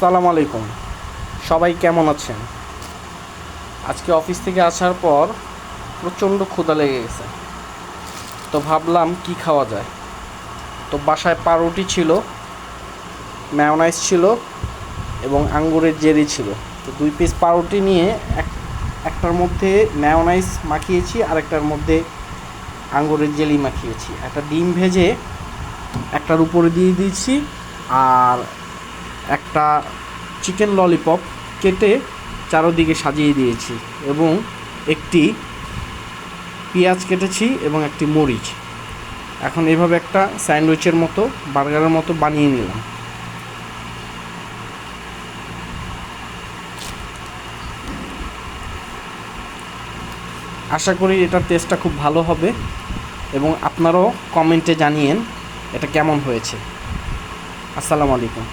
আসসালামু আলাইকুম। সবাই কেমন আছেন? আজকে অফিস থেকে আসার পর প্রচণ্ড ক্ষুধা লেগে গেছে। তো ভাবলাম কি খাওয়া যায়? তো বাসায় পাউরুটি ছিল ম্যাওনাইজ ছিল এবং আঙ্গুরের জেরি ছিল। তো দুই পিস পাউরুটি নিয়ে এক, একটার মধ্যে ম্যাওনাইজ মাখিয়েছি আর একটার মধ্যে আঙ্গুরের জেলি মাখিয়েছি। একটা ডিম ভেজে একটার উপরে দিয়ে দিয়েছি আর একটা চিকেন ললিপপ কেটে চারোদিকে সাজিয়ে দিয়েছি এবং একটি পেঁয়াজ কেটেছি এবং একটি মরিচ। এখন এভাবে একটা স্যান্ডউইচের মতো, বার্গারের মতো বানিয়ে নিলাম। আশা করি এটার টেস্টটা খুব ভালো হবে এবং আপনারাও কমেন্টে জানিয়েন এটা কেমন হয়েছে। আসসালামু আলাইকুম।